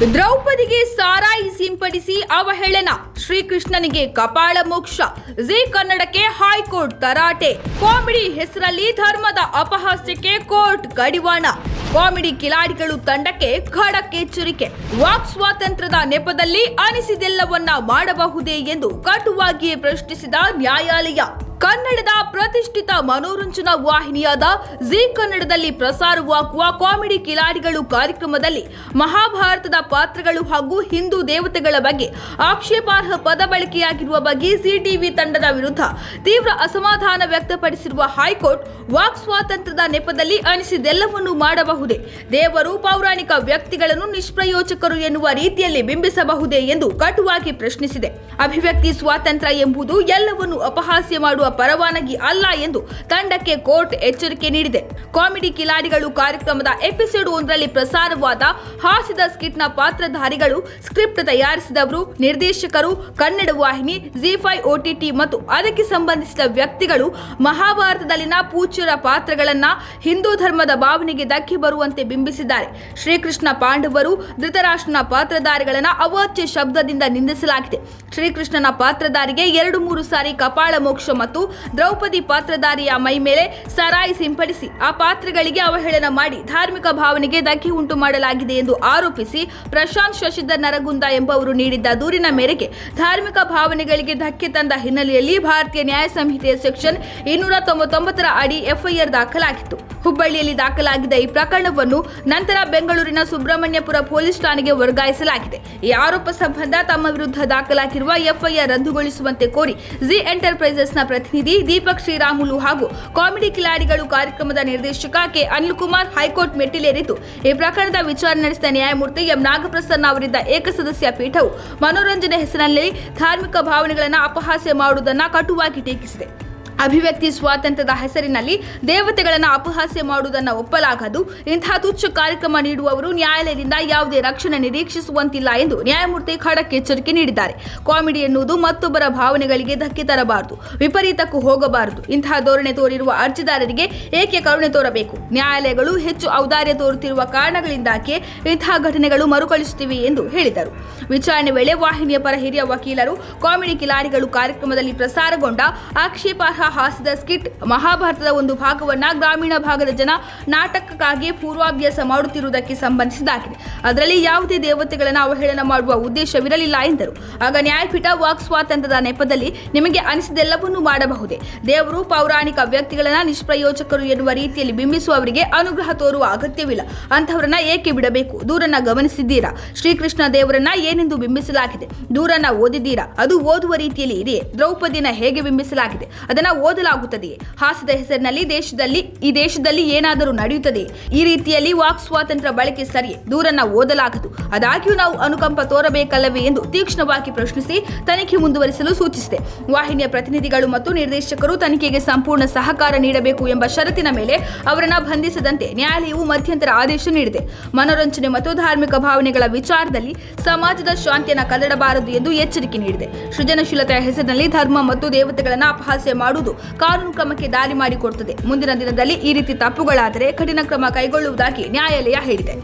ದ್ರೌಪದಿಗೆ ಸಾರಾಯಿ ಸಿಂಪಡಿಸಿ ಅವಹೇಳನ. ಶ್ರೀಕೃಷ್ಣನಿಗೆ ಕಪಾಳ ಮೋಕ್ಷ. ಜಿ ಕನ್ನಡಕ್ಕೆ ಹೈಕೋರ್ಟ್ ತರಾಟೆ. ಕಾಮಿಡಿ ಹೆಸರಲ್ಲಿ ಧರ್ಮದ ಅಪಹಾಸ್ಯಕ್ಕೆ ಕೋರ್ಟ್ ಕಡಿವಾಣ. ಕಾಮಿಡಿ ಕಿಲಾಡಿಗಳು ತಂಡಕ್ಕೆ ಖಡಕ್ ಎಚ್ಚರಿಕೆ. ವಾಕ್ ಸ್ವಾತಂತ್ರ್ಯದ ನೆಪದಲ್ಲಿ ಅನಿಸಿದೆಲ್ಲವನ್ನ ಮಾಡಬಹುದೇ ಎಂದು ಕಟುವಾಗಿಯೇ ಪ್ರಶ್ನಿಸಿದ ನ್ಯಾಯಾಲಯ. ಕನ್ನಡದ ಪ್ರತಿಷ್ಠಿತ ಮನೋರಂಜನಾ ವಾಹಿನಿಯಾದ ಜಿ ಕನ್ನಡದಲ್ಲಿ ಪ್ರಸಾರವಾಗುವ ಕಾಮಿಡಿ ಕಿಲಾಡಿಗಳು ಕಾರ್ಯಕ್ರಮದಲ್ಲಿ ಮಹಾಭಾರತದ ಪಾತ್ರಗಳು ಹಾಗೂ ಹಿಂದೂ ದೇವತೆಗಳ ಬಗ್ಗೆ ಆಕ್ಷೇಪಾರ್ಹ ಪದ ಬಳಕೆಯಾಗಿರುವ ಬಗ್ಗೆ ಸಿಟಿವಿ ತಂಡದ ವಿರುದ್ಧ ತೀವ್ರ ಅಸಮಾಧಾನ ವ್ಯಕ್ತಪಡಿಸಿರುವ ಹೈಕೋರ್ಟ್ ವಾಕ್ ಸ್ವಾತಂತ್ರ್ಯದ ನೆಪದಲ್ಲಿ ಅನಿಸಿದೆಲ್ಲವನ್ನೂ ಮಾಡಬಹುದೇ, ದೇವರು ಪೌರಾಣಿಕ ವ್ಯಕ್ತಿಗಳನ್ನು ನಿಷ್ಪ್ರಯೋಜಕರು ಎನ್ನುವ ರೀತಿಯಲ್ಲಿ ಬಿಂಬಿಸಬಹುದೇ ಎಂದು ಕಟುವಾಗಿ ಪ್ರಶ್ನಿಸಿದೆ. ಅಭಿವ್ಯಕ್ತಿ ಸ್ವಾತಂತ್ರ್ಯ ಎಂಬುದು ಎಲ್ಲವನ್ನು ಅಪಹಾಸ್ಯ ಮಾಡುವ ಪರವಾನಗಿ ಅಲ್ಲ ಎಂದು ತಂಡಕ್ಕೆ ಕೋರ್ಟ್ ಎಚ್ಚರಿಕೆ ನೀಡಿದೆ. ಕಾಮಿಡಿ ಕಿಲಾಡಿಗಳು ಕಾರ್ಯಕ್ರಮದ ಎಪಿಸೋಡ್ ಒಂದರಲ್ಲಿ ಪ್ರಸಾರವಾದ ಹಾಸ್ಯದ ಸ್ಕಿಟ್ನ ಪಾತ್ರಧಾರಿಗಳು ಸ್ಕ್ರಿಪ್ಟ್ ತಯಾರಿಸಿದವರು, ನಿರ್ದೇಶಕರು, ಕನ್ನಡ ವಾಹಿನಿ ಜಿ ಫೈ ಓಟಿಟಿ ಮತ್ತು ಅದಕ್ಕೆ ಸಂಬಂಧಿಸಿದ ವ್ಯಕ್ತಿಗಳು ಮಹಾಭಾರತದಲ್ಲಿನ ಪೂಜ್ಯರ ಪಾತ್ರಗಳನ್ನ ಹಿಂದೂ ಧರ್ಮದ ಭಾವನೆಗೆ ಧಕ್ಕೆ ಬರುವಂತೆ ಬಿಂಬಿಸಿದ್ದಾರೆ. ಶ್ರೀಕೃಷ್ಣ ಪಾಂಡವರು ಧೃತರಾಷ್ಟ್ರನ ಪಾತ್ರಧಾರಿಗಳನ್ನ ಅವಾಚ್ಯ ಶಬ್ದದಿಂದ ನಿಂದಿಸಲಾಗಿದೆ. ಶ್ರೀಕೃಷ್ಣನ ಪಾತ್ರಧಾರಿಗೆ ಎರಡು ಮೂರು ಸಾರಿ ಕಪಾಳ ಮೋಕ್ಷ ಮತ್ತು ದ್ರೌಪದಿ ಪಾತ್ರಧಾರಿಯ ಮೈ ಮೇಲೆ ಸರಾಯಿ ಸಿಂಪಡಿಸಿ ಆ ಪಾತ್ರಗಳಿಗೆ ಅವಹೇಳನ ಮಾಡಿ ಧಾರ್ಮಿಕ ಭಾವನೆಗೆ ಧಕ್ಕೆ ಉಂಟು ಮಾಡಲಾಗಿದೆ ಎಂದು ಆರೋಪಿಸಿ ಪ್ರಶಾಂತ್ ಶಶಿಧರ್ ನರಗುಂದ ಎಂಬವರು ನೀಡಿದ್ದ ದೂರಿನ ಮೇರೆಗೆ ಧಾರ್ಮಿಕ ಭಾವನೆಗಳಿಗೆ ಧಕ್ಕೆ ತಂದ ಹಿನ್ನೆಲೆಯಲ್ಲಿ ಭಾರತೀಯ ನ್ಯಾಯ ಸಂಹಿತೆಯ ಸೆಕ್ಷನ್ ಇನ್ನೂರ ತೊಂಬತ್ತೊಂಬತ್ತರ ಅಡಿ ಎಫ್ಐಆರ್ ದಾಖಲಾಗಿತ್ತು. ಹುಬ್ಬಳ್ಳಿಯಲ್ಲಿ ದಾಖಲಾಗಿದ್ದ ಈ ಪ್ರಕರಣವನ್ನು ನಂತರ ಬೆಂಗಳೂರಿನ ಸುಬ್ರಹ್ಮಣ್ಯಪುರ ಪೊಲೀಸ್ ಠಾಣೆಗೆ ವರ್ಗಾಯಿಸಲಾಗಿದೆ. ಈ ಆರೋಪ ಸಂಬಂಧ ತಮ್ಮ ವಿರುದ್ಧ ದಾಖಲಾಗಿರುವ ಎಫ್ಐಆರ್ ರದ್ದುಗೊಳಿಸುವಂತೆ ಕೋರಿ ಜಿ ಎಂಟರ್ಪ್ರೈಸಸ್ನ ಪ್ರತಿನಿಧಿ ದೀಪಕ್ ಶ್ರೀರಾಮುಲು ಹಾಗೂ ಕಾಮಿಡಿ ಕಿಲಾಡಿಗಳು ಕಾರ್ಯಕ್ರಮದ ನಿರ್ದೇಶಕ K Anil Kumar high court ಮೆಟ್ಟಿಲೇರಿದ್ದು, ಈ ಪ್ರಕರಣದ ವಿಚಾರಣೆ ನಡೆಸಿದ ನ್ಯಾಯಮೂರ್ತಿ ಎಂ ನಾಗಪ್ರಸನ್ನ ಅವರಿದ್ದ ಏಕಸದಸ್ಯ ಪೀಠವು ಮನೋರಂಜನೆ ಹೆಸರಿನಲ್ಲಿ ಧಾರ್ಮಿಕ ಭಾವನೆಗಳನ್ನು ಅಪಹಾಸ್ಯ ಮಾಡುವುದನ್ನು ಕಟುವಾಗಿ ಟೀಕಿಸಿದೆ. ಅಭಿವ್ಯಕ್ತಿ ಸ್ವಾತಂತ್ರ್ಯದ ಹೆಸರಿನಲ್ಲಿ ದೇವತೆಗಳನ್ನು ಅಪಹಾಸ್ಯ ಮಾಡುವುದನ್ನು ಒಪ್ಪಲಾಗದು. ಇಂತಹ ತುಚ್ಛ ಕಾರ್ಯಕ್ರಮ ನೀಡುವವರು ನ್ಯಾಯಾಲಯದಿಂದ ಯಾವುದೇ ರಕ್ಷಣೆ ನಿರೀಕ್ಷಿಸುವಂತಿಲ್ಲ ಎಂದು ನ್ಯಾಯಮೂರ್ತಿ ಖಡಕ್ ಎಚ್ಚರಿಕೆ ನೀಡಿದ್ದಾರೆ. ಕಾಮಿಡಿ ಎನ್ನುವುದು ಮತ್ತೊಬ್ಬರ ಭಾವನೆಗಳಿಗೆ ಧಕ್ಕೆ ತರಬಾರದು. ವಿಪರೀತಕ್ಕೂ ಹೋಗಬಾರದು. ಇಂತಹ ಧೋರಣೆ ತೋರಿರುವ ಅರ್ಜಿದಾರರಿಗೆ ಏಕೆ ಕರುಣೆ ತೋರಬೇಕು? ನ್ಯಾಯಾಲಯಗಳು ಹೆಚ್ಚು ಔದಾರ್ಯ ತೋರುತ್ತಿರುವ ಕಾರಣಗಳಿಂದಾಗಿ ಇಂತಹ ಘಟನೆಗಳು ಮರುಕಳಿಸುತ್ತಿವೆ ಎಂದು ಹೇಳಿದರು. ವಿಚಾರಣೆ ವೇಳೆ ವಾಹಿನಿಯ ಪರ ಹಿರಿಯ ವಕೀಲರು ಕಾಮಿಡಿ ಕಿಲಾಡಿಗಳು ಕಾರ್ಯಕ್ರಮದಲ್ಲಿ ಪ್ರಸಾರಗೊಂಡ ಆಕ್ಷೇಪಾರ್ಹ ಹಾಸ್ಯದ ಸ್ಕಿಟ್ ಮಹಾಭಾರತದ ಒಂದು ಭಾಗವನ್ನು ಗ್ರಾಮೀಣ ಭಾಗದ ಜನ ನಾಟಕಕ್ಕಾಗಿ ಪೂರ್ವಾಭ್ಯಾಸ ಮಾಡುತ್ತಿರುವುದಕ್ಕೆ ಸಂಬಂಧಿಸಿದಾಗಿದೆ. ಅದರಲ್ಲಿ ಯಾವುದೇ ದೇವತೆಗಳನ್ನು ಅವಹೇಳನ ಮಾಡುವ ಉದ್ದೇಶವಿರಲಿಲ್ಲ ಎಂದರು. ಆಗ ನ್ಯಾಯಪೀಠ ವಾಕ್ ಸ್ವಾತಂತ್ರ್ಯದ ನೆಪದಲ್ಲಿ ನಿಮಗೆ ಅನಿಸಿದೆಲ್ಲವನ್ನೂ ಮಾಡಬಹುದೇ. ದೇವರು ಪೌರಾಣಿಕ ವ್ಯಕ್ತಿಗಳನ್ನ ನಿಷ್ಪ್ರಯೋಜಕರು ಎನ್ನುವ ರೀತಿಯಲ್ಲಿ ಬಿಂಬಿಸುವವರಿಗೆ ಅನುಗ್ರಹ ತೋರುವ ಅಗತ್ಯವಿಲ್ಲ. ಅಂತಹವರನ್ನ ಏಕೆ ಬಿಡಬೇಕು? ದೂರನ್ನ ಗಮನಿಸಿದ್ದೀರಾ? ಶ್ರೀಕೃಷ್ಣ ದೇವರನ್ನ ಏನೆಂದು ಬಿಂಬಿಸಲಾಗಿದೆ? ದೂರನ್ನ ಓದಿದ್ದೀರಾ? ಅದು ಓದುವ ರೀತಿಯಲ್ಲಿ ಇದೆಯೇ? ದ್ರೌಪದಿನ ಹೇಗೆ ಬಿಂಬಿಸಲಾಗಿದೆ? ಅದನ್ನ ಓದಲಾಗುತ್ತದೆಯೇ? ಹಾಸ್ಯದ ಹೆಸರಿನಲ್ಲಿ ದೇಶದಲ್ಲಿ, ಈ ದೇಶದಲ್ಲಿ ಏನಾದರೂ ನಡೆಯುತ್ತದೆ ಈ ರೀತಿಯಲ್ಲಿ ವಾಕ್ ಸ್ವಾತಂತ್ರ್ಯ ಬಳಕೆ ಸರಿಯೇ ದೂರನ್ನ ಓದಲಾಗದು. ಆದಾಗ್ಯೂ ನಾವು ಅನುಕಂಪ ತೋರಬೇಕಲ್ಲವೇ ಎಂದು ತೀಕ್ಷ್ಣವಾಗಿ ಪ್ರಶ್ನಿಸಿ ತನಿಖೆ ಮುಂದುವರಿಸಲು ಸೂಚಿಸಿದೆ. ವಾಹಿನಿಯ ಪ್ರತಿನಿಧಿಗಳು ಮತ್ತು ನಿರ್ದೇಶಕರು ತನಿಖೆಗೆ ಸಂಪೂರ್ಣ ಸಹಕಾರ ನೀಡಬೇಕು ಎಂಬ ಷರತ್ತಿನ ಮೇಲೆ ಅವರನ್ನ ಬಂಧಿಸದಂತೆ ನ್ಯಾಯಾಲಯವು ಮಧ್ಯಂತರ ಆದೇಶ ನೀಡಿದೆ. ಮನೋರಂಜನೆ ಮತ್ತು ಧಾರ್ಮಿಕ ಭಾವನೆಗಳ ವಿಚಾರದಲ್ಲಿ ಸಮಾಜದ ಶಾಂತಿಯನ್ನು ಕದಡಬಾರದು ಎಂದು ಎಚ್ಚರಿಕೆ ನೀಡಿದೆ. ಸೃಜನಶೀಲತೆಯ ಹೆಸರಿನಲ್ಲಿ ಧರ್ಮ ಮತ್ತು ದೇವತೆಗಳನ್ನು ಅಪಹಾಸ್ಯ ಮಾಡುವುದು ಕಾನೂನು ಕ್ರಮಕ್ಕೆ ದಾರಿ ಮಾಡಿಕೊಡುತ್ತದೆ ಮುಂದಿನ ದಿನದಲ್ಲಿ ಈ ರೀತಿ ತಪ್ಪುಗಳಾದರೆ ಕಠಿಣ ಕ್ರಮ ಕೈಗೊಳ್ಳುವುದಾಗಿ ನ್ಯಾಯಾಲಯ ಹೇಳಿದೆ.